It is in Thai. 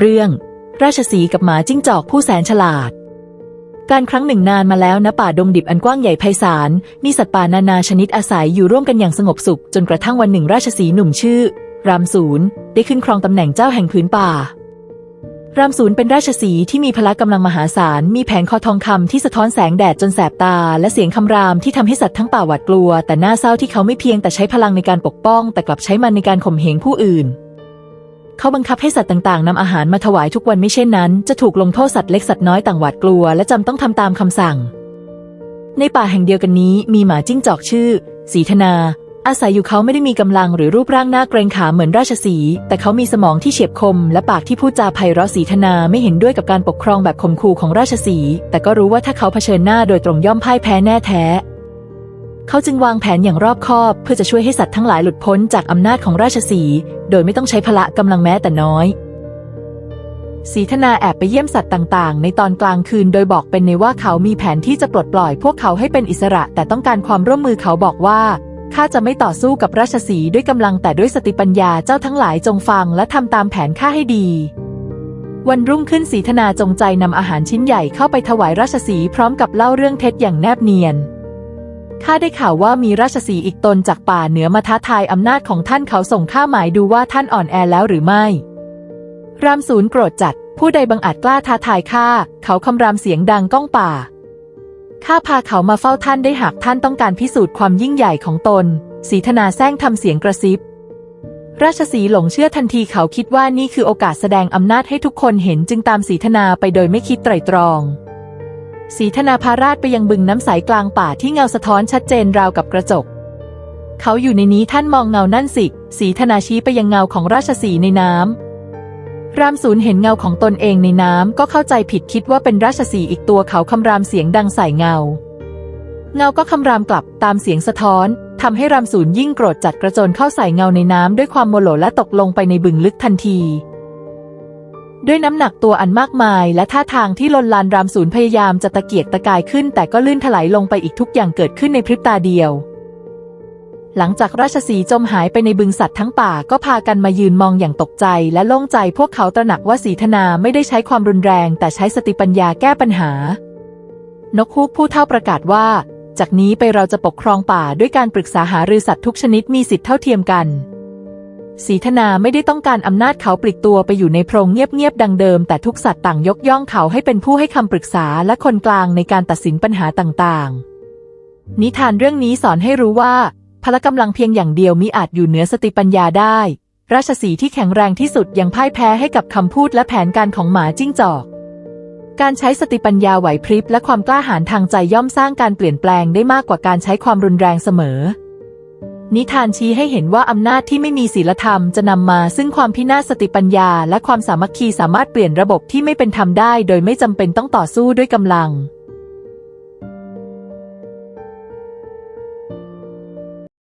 เรื่อง ราชสีกับหมาจิ้งจอกผู้แสนฉลาด การครั้งหนึ่งนานมาแล้วณป่าดงดิบอันกว้างใหญ่ไพศาลมีสัตว์ป่านานาชนิดอาศัยอยู่ร่วมกันอย่างสงบสุข จนกระทั่งวันหนึ่งราชสีหนุ่มชื่อ รามสูนได้ขึ้นครองตำแหน่งเจ้าแห่งพื้นป่ารามสูนเป็นราชสีที่มีพละกำลังมหาศาล มีแผงคอทองคำที่สะท้อนแสงแดดจนแสบตา และเสียงคำรามที่ทำให้สัตว์ทั้งป่าหวาดกลัว แต่น่าเศร้าที่เขาไม่เพียงแต่ใช้พลังในการปกป้อง แต่กลับใช้มันในการข่มเหงผู้อื่น เขาบังคับให้สัตว์ต่างๆนำอาหารมาถวายทุกวันไม่เช่นนั้น จะถูกลงโทษสัตว์เล็กสัตว์น้อยต่างหวาดกลัว และจำต้องทำตามคำสั่ง ในป่าแห่งเดียวกันนี้มีหมาจิ้งจอกชื่อ สีธนา อาศัยอยู่เขาไม่ได้มีกำลังหรือรูปร่างหน้าเกรงขามเหมือนราชสี แต่เขามีสมองที่เฉียบคม และปากที่พูดจาไพเราะสีธนาไม่เห็นด้วยกับการปกครองแบบข่มขู่ของราชสี แต่ก็รู้ว่าถ้าเขาเผชิญหน้าโดยตรงย่อมพ่ายแพ้แน่แท้ เขาจึงวางแผนอย่างรอบคอบ เพื่อจะช่วยให้สัตว์ทั้งหลายหลุดพ้นจากอำนาจของราชสีโดยไม่ต้องใช้พละกำลังแม้แต่น้อยสีธนาแอบไปเยี่ยมสัตว์ต่าง ๆ ในตอนกลางคืนโดยบอกเป็นในว่าเขามีแผนที่จะปลดปล่อยพวกเขาให้เป็นอิสระ แต่ต้องการความร่วมมือเขาบอกว่าข้าจะไม่ต่อสู้กับราชสีด้วยกำลังแต่ด้วยสติปัญญาเจ้าทั้งหลายจงฟังและทำตามแผนข้าให้ดี วันรุ่งขึ้นสีธนาจงใจนำอาหารชิ้นใหญ่เข้าไปถวายราชสีพร้อมกับเล่าเรื่องเท็จอย่างแนบเนียน ข้าได้ข่าวว่ามีราชสีอีกตนจากป่าเหนือมาท้าทายอำนาจของท่านเขาส่งข้าหมายดูว่าท่านอ่อนแอแล้วหรือไม่ รามสูนโกรธจัด ผู้ใดบังอาจกล้าท้าทายข้า เขาคำรามเสียงดังก้องป่า ข้าพาเขามาเฝ้าท่านได้หากท่านต้องการพิสูจน์ความยิ่งใหญ่ของตน สีธนาแซงทำเสียงกระซิบ ราชสีห์หลงเชื่อทันทีเขาคิดว่านี่คือโอกาสแสดงอำนาจให้ทุกคนเห็นจึงตามสีธนาไปโดยไม่คิดไตร่ตรอง สีธนาพาราชไปยังบึงน้ำใสกลางป่าที่เงาสะท้อนชัดเจนราวกับกระจก เขาอยู่ในนี้ท่านมองเงานั่นสิ สีธนาชี้ไปยังเงาของราชสีในน้ำรามสูนเห็นเงาของตนเองในน้ำก็เข้าใจผิดคิดว่าเป็นราชสีอีกตัวเขาคำรามเสียงดังใส่เงา เงาก็คำรามกลับตามเสียงสะท้อนทำให้รามสูนยิ่งโกรธจัดกระโจนเข้าใส่เงาในน้ำด้วยความโมโหและตกลงไปในบึงลึกทันที ด้วยน้ำหนักตัวอันมากมาย และท่าทางที่ลนลานรามสูนพยายามจะตะเกียกตะกายขึ้น แต่ก็ลื่นถลายลงไปอีกทุกอย่างเกิดขึ้นในพริบตาเดียว หลังจากราชสีจมหายไปในบึงสัตว์ทั้งป่าก็พากันมายืนมองอย่างตกใจ และโล่งใจพวกเขาตระหนักว่าสีธนาไม่ได้ใช้ความรุนแรง แต่ใช้สติปัญญาแก้ปัญหา นกฮูกผู้เท่าประกาศว่า จากนี้ไปเราจะปกครองป่าด้วยการปรึกษาหารือสัตว์ทุกชนิดมีสิทธิเท่าเทียมกัน สีธนาไม่ได้ต้องการอำนาจเขาปลีกตัวไปอยู่ในโพรงเงียบๆดังเดิม แต่ทุกสัตว์ต่างยกย่องเขาให้เป็นผู้ให้คำปรึกษาและคนกลางในการตัดสินปัญหาต่างๆ นิทานเรื่องนี้สอนให้รู้ว่า พละกำลังเพียงอย่างเดียวมิอาจอยู่เหนือสติปัญญาได้ ราชสีที่แข็งแรงที่สุดยังพ่ายแพ้ให้กับคำพูดและแผนการของหมาจิ้งจอก การใช้สติปัญญาไหวพริบและความกล้าหาญทางใจย่อมสร้างการเปลี่ยนแปลงได้มากกว่าการใช้ความรุนแรงเสมอ นิทานชี้ให้เห็นว่าอำนาจที่ไม่มีศีลธรรมจะนำมาซึ่งความพินาศสติปัญญา และความสามัคคีสามารถเปลี่ยนระบบที่ไม่เป็นธรรมได้ โดยไม่จำเป็นต้องต่อสู้ด้วยกำลัง